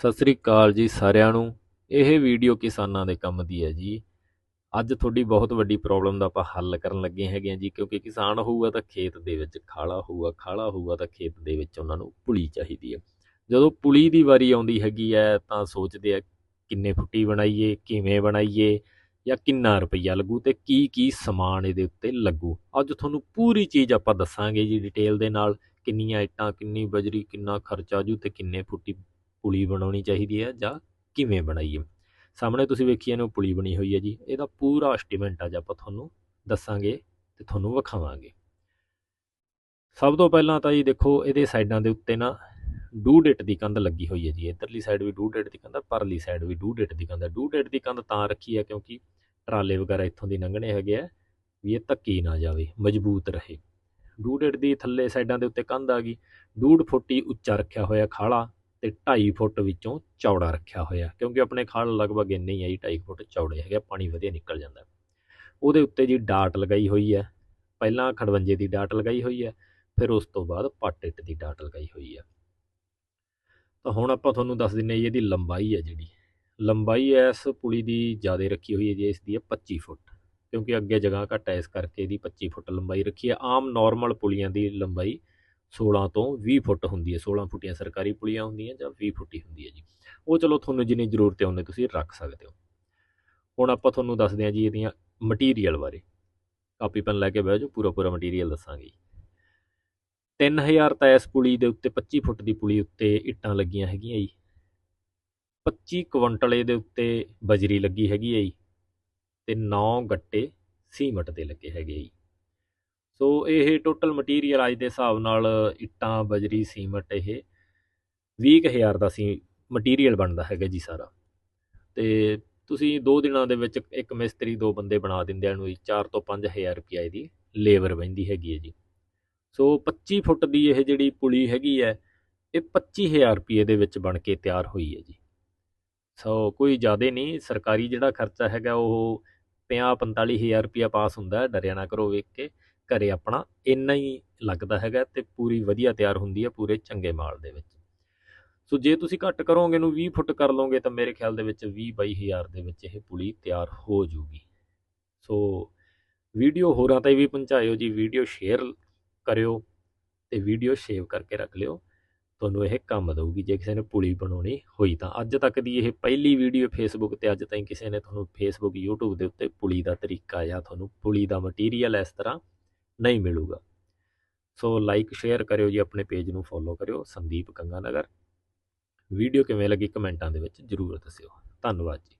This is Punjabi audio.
ਸਤਿ ਸ੍ਰੀ ਅਕਾਲ ਜੀ ਸਾਰਿਆਂ ਨੂੰ। ਇਹ ਵੀਡੀਓ ਕਿਸਾਨਾਂ ਦੇ ਕੰਮ ਦੀ ਹੈ ਜੀ। ਅੱਜ ਤੁਹਾਡੀ ਬਹੁਤ ਵੱਡੀ ਪ੍ਰੋਬਲਮ ਦਾ ਆਪਾਂ ਹੱਲ ਕਰਨ ਲੱਗੇ ਹੈਗੇ ਆ ਜੀ, ਕਿਉਂਕਿ ਕਿਸਾਨ ਹੋਊਗਾ ਤਾਂ ਖੇਤ ਦੇ ਵਿੱਚ ਖਾਲਾ ਹੋਊਗਾ ਖਾਲਾ ਹੋਊਗਾ ਤਾਂ ਖੇਤ ਦੇ ਵਿੱਚ ਉਹਨਾਂ ਨੂੰ ਪੁਲੀ ਚਾਹੀਦੀ ਹੈ। ਜਦੋਂ ਪੁਲੀ ਦੀ ਵਾਰੀ ਆਉਂਦੀ ਹੈਗੀ ਹੈ ਤਾਂ ਸੋਚਦੇ ਆ ਕਿੰਨੇ ਫੁੱਟੀ ਬਣਾਈਏ, ਕਿਵੇਂ ਬਣਾਈਏ ਜਾਂ ਕਿੰਨਾ ਰੁਪਈਆ ਲੱਗੂ ਤੇ ਕੀ ਕੀ ਸਮਾਨ ਇਹਦੇ ਉੱਤੇ ਲੱਗੂ। ਅੱਜ ਤੁਹਾਨੂੰ ਪੂਰੀ ਚੀਜ਼ ਆਪਾਂ ਦੱਸਾਂਗੇ ਜੀ ਡਿਟੇਲ ਦੇ ਨਾਲ, ਕਿੰਨੀਆਂ ਇੱਟਾਂ, ਕਿੰਨੀ ਬਜਰੀ, ਕਿੰਨਾ ਖਰਚਾ ਜੂ ਤੇ ਕਿੰਨੇ ਫੁੱਟੀ ਪੁਲੀ ਬਣਾਉਣੀ ਚਾਹੀਦੀ ਹੈ ਜਾਂ ਕਿਵੇਂ ਬਣਾਈਏ? ਸਾਹਮਣੇ ਤੁਸੀਂ ਵੇਖੀ ਇਹਨੂੰ ਪੁਲੀ ਬਣੀ ਹੋਈ ਹੈ ਜੀ। ਇਹਦਾ ਪੂਰਾ ਐਸਟੀਮੇਟ ਅੱਜ ਆਪਾਂ ਤੁਹਾਨੂੰ ਦੱਸਾਂਗੇ ਤੇ ਤੁਹਾਨੂੰ ਵਿਖਾਵਾਂਗੇ। ਸਭ ਤੋਂ ਪਹਿਲਾਂ ਤਾਂ ਜੀ ਦੇਖੋ ਇਹਦੇ ਸਾਈਡਾਂ ਦੇ ਉੱਤੇ ਨਾ ਡੂ ਡੇਟ ਦੀ ਕੰਧ ਲੱਗੀ ਹੋਈ ਹੈ ਜੀ। ਇਧਰਲੀ ਸਾਈਡ ਵੀ ਡੂ ਡੇਟ ਦੀ ਕੰਧ ਹੈ ਪਰਲੀ ਸਾਈਡ ਵੀ ਡੂ ਡੇਟ ਦੀ ਕੰਧ ਹੈ ਡੂ ਡੇਟ ਦੀ ਕੰਧ ਤਾਂ ਰੱਖੀ ਹੈ ਕਿਉਂਕਿ ਟਰਾਲੇ ਵਗੈਰਾ ਇੱਥੋਂ ਦੀ ਲੰਘਣੇ ਹੈਗੇ ਆ ਵੀ ਇਹ ਧੱਕੀ ਨਾ ਜਾਵੇ, ਮਜ਼ਬੂਤ ਰਹੇ। ਡੂ ਡੇਟ ਦੀ ਥੱਲੇ ਸਾਈਡਾਂ ਦੇ ਉੱਤੇ ਕੰਧ ਆ ਗਈ। ਡੂਢ ਫੁੱਟੀ ਉੱਚਾ ਰੱਖਿਆ ਹੋਇਆ ਖਾਲਾ ਤੇ 2.5 ਫੁੱਟ ਵਿੱਚੋਂ ਚੌੜਾ ਰੱਖਿਆ ਹੋਇਆ ਕਿਉਂਕਿ ਆਪਣੇ ਖਾਲ ਲਗਭਗ ਇੰਨੇ ਹੀ ਹੈ ਜੀ 2.5 ਫੁੱਟ ਚੌੜੇ ਹੈਗੇ ਪਾਣੀ ਵਧੀਆ ਨਿਕਲ ਜਾਂਦਾ ਉਹਦੇ ਉੱਤੇ ਜੀ ਡਾਟ ਲਗਾਈ ਹੋਈ ਹੈ, ਪਹਿਲਾਂ ਖੜਵੰਜੇ ਦੀ ਡਾਟ ਲਗਾਈ ਹੋਈ ਹੈ, ਫਿਰ ਉਸ ਤੋਂ ਬਾਅਦ ਪੱਟ ਇੱਟ ਦੀ ਡਾਟ ਲਗਾਈ ਹੋਈ ਹੈ। ਤਾਂ ਹੁਣ ਆਪਾਂ ਤੁਹਾਨੂੰ ਦੱਸ ਦਿੰਨੇ ਜੀ ਇਹਦੀ ਲੰਬਾਈ ਹੈ ਜਿਹੜੀ। ਲੰਬਾਈ ਇਸ ਪੁਲੀ ਦੀ ਜ਼ਿਆਦਾ ਰੱਖੀ ਹੋਈ ਹੈ ਜੀ, ਇਸ ਦੀ ਹੈ 25 ਫੁੱਟ, ਕਿਉਂਕਿ ਅੱਗੇ ਜਗ੍ਹਾ ਘੱਟ ਹੈ, ਇਸ ਕਰਕੇ ਇਹਦੀ 25 ਫੁੱਟ ਲੰਬਾਈ ਰੱਖੀ ਹੈ। ਆਮ ਨਾਰਮਲ ਪੁਲੀਆਂ ਦੀ ਲੰਬਾਈ 16 ਤੋਂ 20 ਫੁੱਟ ਹੁੰਦੀ ਹੈ 16 ਫੁੱਟੀਆਂ ਸਰਕਾਰੀ ਪੁਲੀਆਂ ਹੁੰਦੀਆਂ ਜਾਂ 20 ਫੁੱਟੀ ਹੁੰਦੀ ਹੈ ਜੀ। ਉਹ ਚਲੋ ਤੁਹਾਨੂੰ ਜਿੰਨੀ ਜ਼ਰੂਰਤ ਹੈ ਉਹਨੇ ਤੁਸੀਂ ਰੱਖ ਸਕਦੇ ਹੋ। ਹੁਣ ਆਪਾਂ ਤੁਹਾਨੂੰ ਦੱਸਦੇ ਹਾਂ ਜੀ ਇਹਦੀਆਂ ਮਟੀਰੀਅਲ ਬਾਰੇ। ਕਾਪੀ ਪੈਨ ਲੈ ਕੇ ਬਹਿ ਜਾਓ, ਪੂਰਾ ਪੂਰਾ ਮਟੀਰੀਅਲ ਦੱਸਾਂਗੇ 3000 ਤਾਂ ਇਸ ਪੁਲੀ ਦੇ ਉੱਤੇ 25 ਫੁੱਟ ਦੀ ਪੁਲੀ ਉੱਤੇ ਇੱਟਾਂ ਲੱਗੀਆਂ ਹੈਗੀਆਂ ਜੀ। 25 ਕੁਇੰਟਲ ਇਹਦੇ ਉੱਤੇ ਬਜਰੀ ਲੱਗੀ ਹੈਗੀ ਹੈ ਜੀ। ਤੇ 9 ਗੱਟੇ ਸੀਮਟ ਦੇ ਲੱਗੇ ਹੈਗੇ ਜੀ। ਸੋ ਇਹ ਟੋਟਲ ਮਟੀਰੀਅਲ ਅੱਜ ਦੇ ਹਿਸਾਬ ਨਾਲ ਇੱਟਾਂ, ਬਜਰੀ, ਸੀਮਟ ਇਹ 20000 ਦਾ ਸੀ ਮਟੀਰੀਅਲ ਬਣਦਾ ਹੈਗਾ ਜੀ ਸਾਰਾ। ਤੇ ਤੁਸੀਂ 2 ਦਿਨਾਂ ਦੇ ਵਿੱਚ ਇੱਕ ਮਿਸਤਰੀ ਦੋ ਬੰਦੇ ਬਣਾ ਦਿੰਦੇ ਆ ਨੂੰ 4 ਤੋਂ 5000 ਰੁਪਏ ਦੀ ਲੇਬਰ ਬੈਂਦੀ ਹੈਗੀ ਹੈ ਜੀ। ਸੋ 25 ਫੁੱਟ ਦੀ ਇਹ ਜਿਹੜੀ ਪੁਲੀ ਹੈਗੀ ਹੈ, ਇਹ 25000 ਰੁਪਏ ਦੇ ਵਿੱਚ ਬਣ ਕੇ ਤਿਆਰ ਹੋਈ ਹੈ ਜੀ। ਸੋ ਕੋਈ ਜ਼ਿਆਦਾ ਨਹੀਂ, ਸਰਕਾਰੀ ਜਿਹੜਾ ਖਰਚਾ ਹੈਗਾ ਉਹ 50 45000 ਰੁਪਏ ਪਾਸ ਹੁੰਦਾ ਡਰਿਆ ਨਾ ਕਰੋ ਵੇਖ ਕੇ। ਘਰੇ ਆਪਣਾ ਇੰਨਾ ਹੀ ਲੱਗਦਾ ਹੈਗਾ ਤੇ ਪੂਰੀ ਵਧੀਆ ਤਿਆਰ ਹੁੰਦੀ ਹੈ ਪੂਰੇ ਚੰਗੇ ਮਾਲ ਦੇ ਵਿੱਚ। ਸੋ ਜੇ ਤੁਸੀਂ ਘੱਟ ਕਰੋਗੇ ਨੂੰ 20 ਫੁੱਟ ਕਰ ਲਓਗੇ ਤਾਂ ਮੇਰੇ ਖਿਆਲ ਦੇ ਵਿੱਚ 20 22000 ਦੇ ਵਿੱਚ ਇਹ ਪੁਲੀ ਤਿਆਰ ਹੋ ਜੂਗੀ। ਸੋ ਵੀਡੀਓ ਹੋਰਾਂ 'ਤੇ ਵੀ ਪਹੁੰਚਾਇਓ ਜੀ, ਵੀਡੀਓ ਸ਼ੇਅਰ ਕਰਿਓ ਤੇ ਵੀਡੀਓ ਸੇਵ ਕਰਕੇ ਰੱਖ ਲਿਓ। ਤੁਹਾਨੂੰ ਇਹ ਕੰਮ ਦੇਊਗੀ ਜੇ ਕਿਸੇ ਨੇ ਪੁਲੀ ਬਣਾਉਣੀ ਹੋਈ ਤਾਂ। ਅੱਜ ਤੱਕ ਦੀ ਇਹ ਪਹਿਲੀ ਵੀਡੀਓ ਫੇਸਬੁੱਕ ਤੇ ਅੱਜ ਤਾਈਂ ਕਿਸੇ ਨੇ ਤੁਹਾਨੂੰ ਫੇਸਬੁੱਕ YouTube ਦੇ ਉੱਤੇ ਪੁਲੀ ਦਾ ਤਰੀਕਾ ਜਾਂ ਤੁਹਾਨੂੰ ਪੁਲੀ ਦਾ ਮਟੀਰੀਅਲ ਇਸ ਤਰ੍ਹਾਂ ਨਹੀਂ ਮਿਲੂਗਾ। ਸੋ ਲਾਈਕ ਸ਼ੇਅਰ ਕਰਿਓ ਜੀ ਆਪਣੇ ਪੇਜ ਨੂੰ ਫੋਲੋ ਕਰਿਓ। ਸੰਦੀਪ ਕੰਗਾਨਗਰ। ਵੀਡੀਓ ਕਿਵੇਂ ਲੱਗੀ ਕਮੈਂਟਾਂ ਦੇ ਵਿੱਚ ਜਰੂਰ ਦੱਸਿਓ। ਧੰਨਵਾਦ ਜੀ।